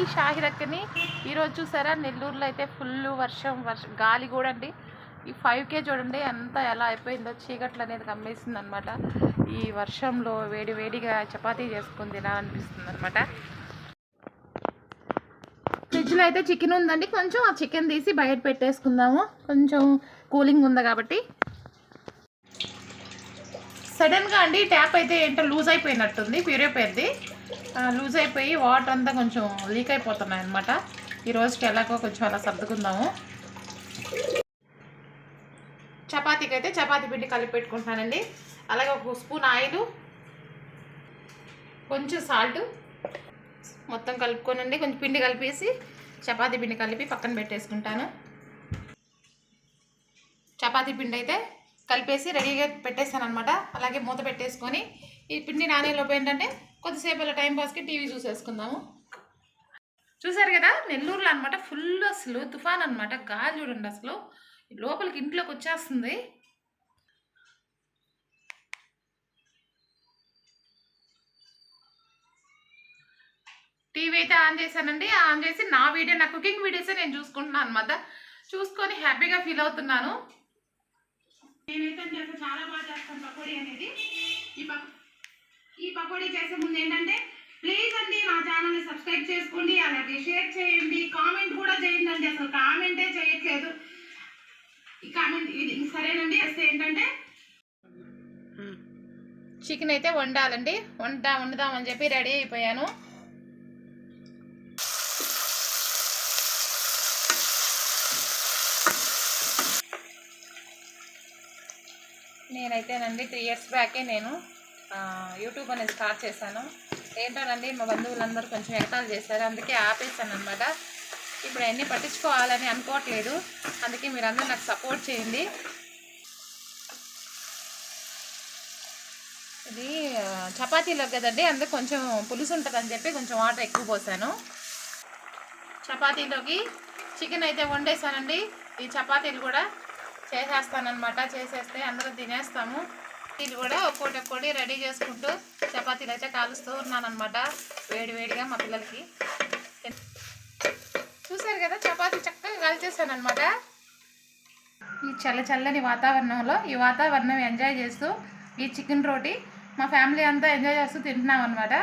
ఈ షాహిరక్కని ఈరోజు చూసారా? నెల్లూరులో అయితే ఫుల్ వర్షం వర్షం గాలి కూడా అండి. ఈ ఫైవ్ కే చూడండి అంతా ఎలా అయిపోయిందో చీకట్లు అనేది కమ్మేసింది అనమాట ఈ వర్షంలో వేడి వేడిగా చపాతీ చేసుకుని తినాలనిపిస్తుంది అనమాట ఫ్రిడ్జ్లో అయితే చికెన్ ఉందండి. కొంచెం ఆ చికెన్ తీసి బయట పెట్టేసుకుందాము. కొంచెం కూలింగ్ ఉంది కాబట్టి. సడన్గా అండి ట్యాప్ అయితే ఏంటో లూజ్ అయిపోయినట్టుంది ప్యూరైపోయింది లూజ్ అయిపోయి వాటర్ అంతా కొంచెం లీక్ అయిపోతున్నాయి అనమాట ఈ రోజుకి ఎలాగో కొంచెం అలా సర్దుకుందాము. చపాతీకి అయితే చపాతీ పిండి కలిపి పెట్టుకుంటున్నానండి అలాగే ఒక స్పూన్ ఆయిల్ కొంచెం సాల్ట్ మొత్తం కలుపుకోనండి. కొంచెం పిండి కలిపేసి చపాతీ పిండి కలిపి పక్కన పెట్టేసుకుంటాను. చపాతీ పిండి అయితే కలిపేసి రెడీగా పెట్టేస్తాను అనమాట అలాగే మూత పెట్టేసుకొని ఈ పిండి నానేలోపు ఏంటంటే కొద్దిసేపు అలా టైం పాస్కి టీవీ చూసేసుకుందాము. చూసారు కదా నెల్లూరులో అనమాట ఫుల్ అసలు తుఫాన్ అనమాట గాలి చూడండి అసలు. లోపలికి ఇంట్లోకి వచ్చేస్తుంది. టీవీ అయితే ఆన్ చేశానండి. ఆన్ చేసి నా వీడియో నా కుకింగ్ వీడియోసే నేను చూసుకుంటున్నాను అనమాట చూసుకొని హ్యాపీగా ఫీల్ అవుతున్నాను. నేనైతే చేస్తే చాలా బాగా చేస్తాను పకోడీ అనేది. ఈ పక్ ఈ పకోడీ చేసే ముందు ఏంటంటే ప్లీజ్ అండి నా ఛానల్ని సబ్స్క్రైబ్ చేసుకోండి అలాగే షేర్ చేయండి కామెంట్ కూడా చేయండి అండి అసలు కామెంటే చేయట్లేదు. ఈ కామెంట్ ఇది సరేనండి? వస్తే ఏంటంటే చికెన్ అయితే వండాలండి. వంట వండుదామని చెప్పి రెడీ అయిపోయాను. నేనైతేనండి త్రీ ఇయర్స్ బ్యాకే నేను యూట్యూబ్ అనేది స్టార్ట్ చేశాను. ఏంటోనండి మా బంధువులందరూ కొంచెం ఎగతాలు చేశారు. అందుకే ఆపేసాను అనమాట ఇప్పుడు అన్నీ పట్టించుకోవాలని అనుకోవట్లేదు. అందుకే మీరందరూ నాకు సపోర్ట్ చేయండి. ఇది చపాతీలో కదండి అందుకు కొంచెం పులుసు ఉంటుందని చెప్పి కొంచెం వాటర్ ఎక్కువ పోసాను. చపాతీలోకి చికెన్ అయితే వండేసానండి ఈ చపాతీలు కూడా చేసేస్తానమాట చేసేస్తే అందరూ తినేస్తాము. ఇది కూడా ఒక్కోటి ఒక్కోటి రెడీ చేసుకుంటూ చపాతీలు అయితే కాలుస్తూ ఉన్నానమాట వేడివేడిగా మా పిల్లలకి. చూసారు కదా చపాతీ చక్కగా కాల్చేసాను అనమాట ఈ చల్ల చల్లని వాతావరణంలో ఈ వాతావరణం ఎంజాయ్ చేస్తూ ఈ చికెన్ రోటీ మా ఫ్యామిలీ అంతా ఎంజాయ్ చేస్తూ తింటున్నాం అనమాట